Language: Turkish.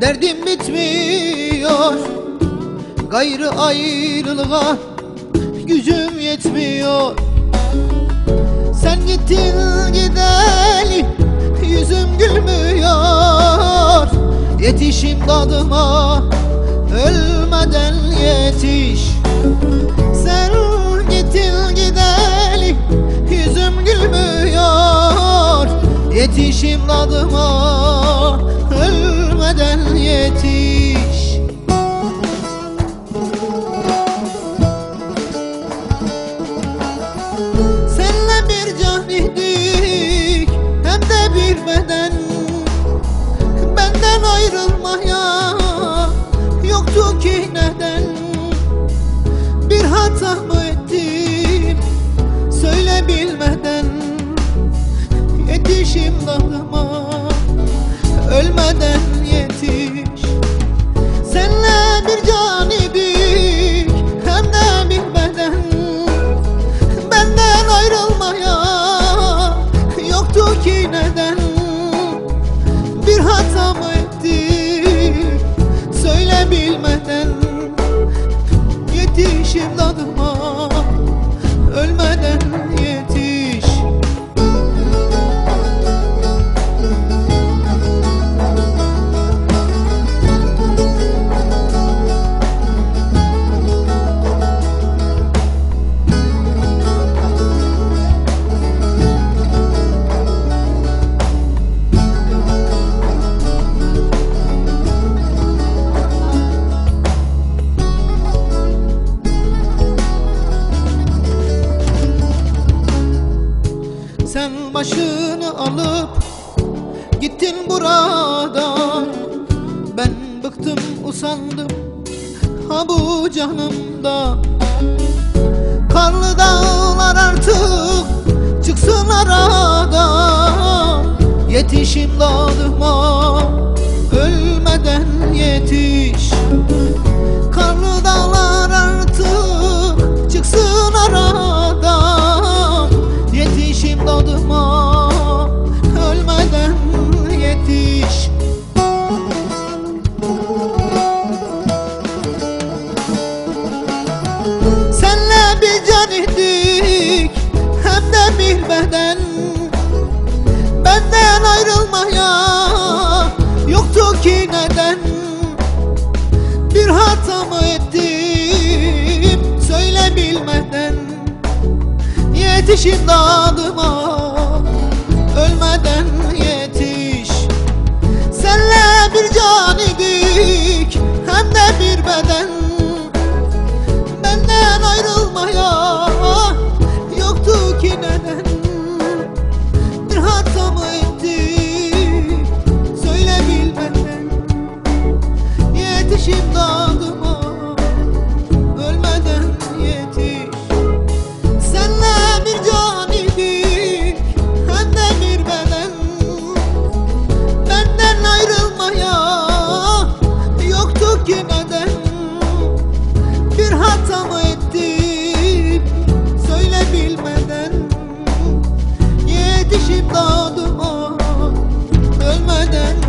Derdim bitmiyor. Gayrı ayrılığa Gücüm yetmiyor. Sen gittin gideli Yüzüm gülmüyor. Yetişim dadıma Ölmeden yetiş. Sen gittin gideli Yüzüm gülmüyor. Yetişim dadıma Ölmeden Sen başını alıp gittin buradan. Ben bıktım usandım ha bu canımda. Karlı dağlar artık çıksın aradan ayrılmaya yoktu ki neden? Bir hata mı ettim söyle bilmeden Yetişin dadıma ölmeden yetiş. Senle bir can idik hem de bir beden yetişip daha duman Ölmeden